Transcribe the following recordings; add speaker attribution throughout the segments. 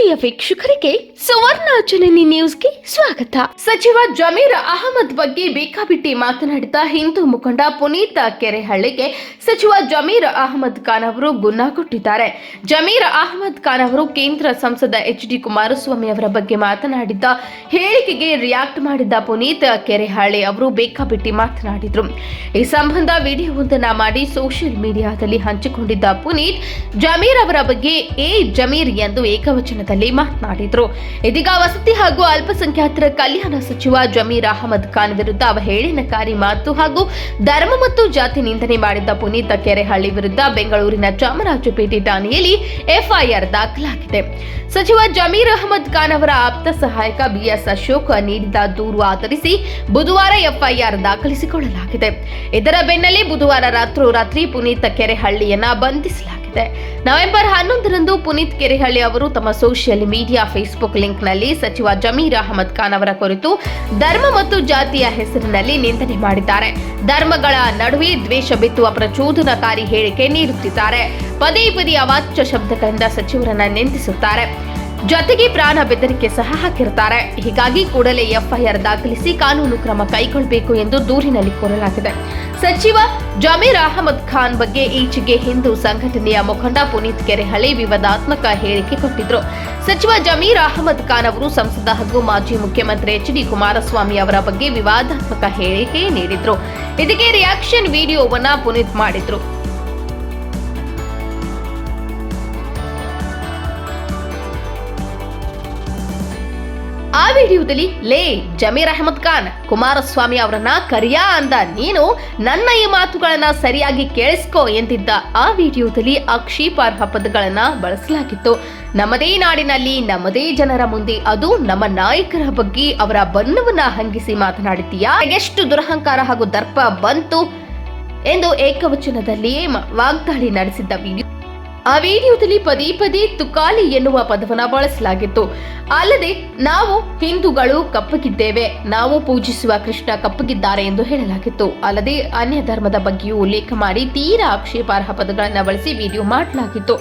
Speaker 1: ಆತ್ಮೀಯ ವೀಕ್ಷಕರಿಗೆ ಜನನಿ ನ್ಯೂಸ್ಗೆ ಸ್ವಾಗತ. ಸಚಿವ ಜಮೀರ್ ಅಹಮದ್ ಬಗ್ಗೆ ಬೇಕಾಬಿಟ್ಟಿ ಮಾತನಾಡಿದ ಹಿಂದೂ ಮುಖಂಡ ಪುನೀತ್ ಕೆರೆಹಳ್ಳಿಗೆ ಸಚಿವ ಜಮೀರ್ ಅಹಮದ್ ಖಾನ್ ಅವರು ಗುನ್ನ ಕೊಟ್ಟಿದ್ದಾರೆ. ಜಮೀರ್ ಅಹಮದ್ ಖಾನ್ ಅವರು ಕೇಂದ್ರ ಸಂಸದ ಎಚ್ ಡಿ ಕುಮಾರಸ್ವಾಮಿ ಅವರ ಬಗ್ಗೆ ಮಾತನಾಡಿದ್ದ ಹೇಳಿಕೆಗೆ ರಿಯಾಕ್ಟ್ ಮಾಡಿದ್ದ ಪುನೀತ್ ಕೆರೆಹಳ್ಳಿ ಅವರು ಬೇಕಾಬಿಟ್ಟಿ ಮಾತನಾಡಿದ್ರು. ಈ ಸಂಬಂಧ ವಿಡಿಯೋವೊಂದನ್ನ ಮಾಡಿ ಸೋಷಿಯಲ್ ಮೀಡಿಯಾದಲ್ಲಿ ಹಂಚಿಕೊಂಡಿದ್ದ ಪುನೀತ್, ಜಮೀರ್ ಅವರ ಬಗ್ಗೆ ಎ ಜಮೀರ್ ಎಂದು ಏಕವಚನದಲ್ಲಿ ಮಾತನಾಡಿದರು. ಇದೀಗ ವಸತಿ ಹಾಗೂ ಅಲ್ಪಸಂಖ್ಯಾತರ ಕಲ್ಯಾಣ ಸಚಿವ ಜಮೀರ್ ಅಹಮದ್ ಖಾನ್ ವಿರುದ್ಧ ಅವಹೇಳನಕಾರಿ ಮಾತು ಹಾಗೂ ಧರ್ಮ ಮತ್ತು ಜಾತಿ ನಿಂದನೆ ಮಾಡಿದ್ದ ಪುನೀತ್ ಕೆರೆಹಳ್ಳಿ ವಿರುದ್ಧ ಬೆಂಗಳೂರಿನ ಚಾಮರಾಜಪೇಟೆ ಠಾಣೆಯಲ್ಲಿ ಎಫ್ಐಆರ್ ದಾಖಲಾಗಿದೆ. ಸಚಿವ ಜಮೀರ್ ಅಹಮದ್ ಖಾನ್ ಅವರ ಆಪ್ತ ಸಹಾಯಕ ಬಿಎಸ್ ಅಶೋಕ್ ನೀಡಿದ ದೂರು ಆಧರಿಸಿ ಬುಧವಾರ ಎಫ್ಐಆರ್ ದಾಖಲಿಸಿಕೊಳ್ಳಲಾಗಿದೆ. ಇದರ ಬೆನ್ನಲ್ಲೇ ಬುಧವಾರ ರಾತ್ರೋರಾತ್ರಿ ಪುನೀತ ಕೆರೆಹಳ್ಳಿಯನ್ನ ಬಂಧಿಸಲಾಗಿದೆ. ನವೆಂಬರ್ ಹನ್ನೊಂದರಂದು ಪುನೀತ್ ಕೆರೆಹಳ್ಳಿ ಅವರು ತಮ್ಮ ಸೋಷಿಯಲ್ ಮೀಡಿಯಾ ಫೇಸ್ಬುಕ್ ಲಿಂಕ್ನಲ್ಲಿ ಸಚಿವ ಜಮೀರ್ ಅಹಮದ್ ಖಾನ್ ಅವರ ಕುರಿತು ಧರ್ಮ ಮತ್ತು ಜಾತಿಯ ಹೆಸರಿನಲ್ಲಿ ನಿಂದನೆ ಮಾಡಿದ್ದಾರೆ. ಧರ್ಮಗಳ ನಡುವೆ ದ್ವೇಷ ಬಿತ್ತುವ ಪ್ರಚೋದನಕಾರಿ ಹೇಳಿಕೆ ನೀಡುತ್ತಿದ್ದಾರೆ. ಪದೇ ಪದೇ ಅವಾಚ್ಯ ಶಬ್ದಗಳಿಂದ ಸಚಿವರನ್ನ ನಿಂದಿಸುತ್ತಾರೆ. ಜೊತೆಗೆ ಪ್ರಾಣ ಬೆದರಿಕೆ ಸಹ ಹಾಕಿರ್ತಾರೆ ಹೀಗಾಗಿ ಕೂಡಲೇ ಎಫ್ಐಆರ್ ದಾಖಲಿಸಿ ಕಾನೂನು ಕ್ರಮ ಕೈಗೊಳ್ಳಬೇಕು ಎಂದು ದೂರಿನಲ್ಲಿ ಕೋರಲಾಗಿದೆ. ಸಚಿವ ಜಮೀರ್ ಅಹಮದ್ ಖಾನ್ ಬಗ್ಗೆ ಈಚೆಗೆ ಹಿಂದೂ ಸಂಘಟನೆಯ ಮುಖಂಡ ಪುನೀತ್ ಕೆರೆಹಳ್ಳಿ ವಿವಾದಾತ್ಮಕ ಹೇಳಿಕೆ ಕೊಟ್ಟಿದ್ರು. ಸಚಿವ ಜಮೀರ್ ಅಹಮದ್ ಖಾನ್ ಅವರು ಸಂಸದ ಹಾಗೂ ಮಾಜಿ ಮುಖ್ಯಮಂತ್ರಿ ಎಚ್ ಡಿ ಕುಮಾರಸ್ವಾಮಿ ಅವರ ಬಗ್ಗೆ ವಿವಾದಾತ್ಮಕ ಹೇಳಿಕೆ ನೀಡಿದ್ರು. ಇದಕ್ಕೆ ರಿಯಾಕ್ಷನ್ ವಿಡಿಯೋವನ್ನ ಪುನೀತ್ ಮಾಡಿದ್ರು. ಆ ವಿಡಿಯೋದಲ್ಲಿ ಲೇ ಜಮೀರ್ ಅಹಮದ್ ಖಾನ್, ಕುಮಾರಸ್ವಾಮಿ ಅವರನ್ನ ಕರಿಯಾ ಅಂದ ನೀನು, ನನ್ನ ಈ ಮಾತುಗಳನ್ನ ಸರಿಯಾಗಿ ಕೇಳಿಸ್ಕೋ ಎಂದಿದ್ದ ಆ ವಿಡಿಯೋದಲ್ಲಿ ಆಕ್ಷೇಪಾರ್ಹ ಪದಗಳನ್ನ ಬಳಸಲಾಗಿತ್ತು. ನಮ್ಮದೇ ನಾಡಿನಲ್ಲಿ, ನಮ್ಮದೇ ಜನರ ಮುಂದೆ ಅದು ನಮ್ಮ ನಾಯಕರ ಬಗ್ಗೆ ಅವರ ಬಣ್ಣವನ್ನ ಹಂಗಿಸಿ ಮಾತನಾಡಿದ್ದೀಯಾ? ಎಷ್ಟು ದುರಹಂಕಾರ ಹಾಗೂ ದರ್ಪ ಬಂತು ಎಂದು ಏಕವಚನದಲ್ಲಿಯೇ ವಾಗ್ದಾಳಿ ನಡೆಸಿದ್ದ ವಿಡಿಯೋ. ಆ ವಿಡಿಯೋದಲ್ಲಿ ಪದೇ ಪದೇ ತುಕಾಲಿ ಎನ್ನುವ ಪದವನ್ನ ಬಳಸಲಾಗಿತ್ತು. ಅಲ್ಲದೆ ನಾವು ಹಿಂದೂಗಳು ಕಪ್ಪಗಿದ್ದೇವೆ, ನಾವು ಪೂಜಿಸುವ ಕೃಷ್ಣ ಕಪ್ಪಗಿದ್ದಾರೆ ಎಂದು ಹೇಳಲಾಗಿತ್ತು. ಅಲ್ಲದೆ ಅನ್ಯ ಧರ್ಮದ ಬಗ್ಗೆಯೂ ಉಲ್ಲೇಖ ಮಾಡಿ ತೀರಾ ಆಕ್ಷೇಪಾರ್ಹ ಪದಗಳನ್ನು ಬಳಸಿ ವಿಡಿಯೋ ಮಾಡಲಾಗಿತ್ತು.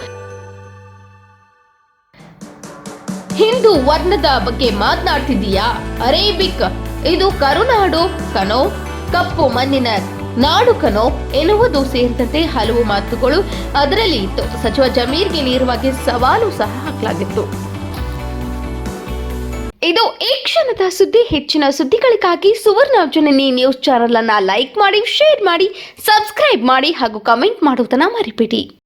Speaker 1: ಹಿಂದೂ ವರ್ಣದ ಬಗ್ಗೆ ಮಾತನಾಡ್ತಿದ್ದೀಯಾ? ಅರೇಬಿಕ್, ಇದು ಕರುನಾಡು ಕನೋ ಕಪ್ಪು ಮಣ್ಣಿನ ನಾಡು ಕನೋ ಎನ್ನುವುದು ಸೇರಿದಂತೆ ಹಲವು ಮಾತುಗಳು ಅದರಲ್ಲಿ ಇತ್ತು. ಸಚಿವ ಜಮೀರ್ಗೆ ನೇರವಾಗಿ ಸವಾಲು ಸಹ ಹಾಕಲಾಗಿತ್ತು. ಇದು ಈ ಕ್ಷಣದ ಸುದ್ದಿ. ಹೆಚ್ಚಿನ ಸುದ್ದಿಗಳಿಗಾಗಿ ಸುವರ್ಣ ಜನನಿ ನ್ಯೂಸ್ ಚಾನೆಲ್ ಅನ್ನ ಲೈಕ್ ಮಾಡಿ, ಶೇರ್ ಮಾಡಿ, ಸಬ್ಸ್ಕ್ರೈಬ್ ಮಾಡಿ ಹಾಗೂ ಕಮೆಂಟ್ ಮಾಡುವುದನ್ನ ಮರಿಬೇಡಿ.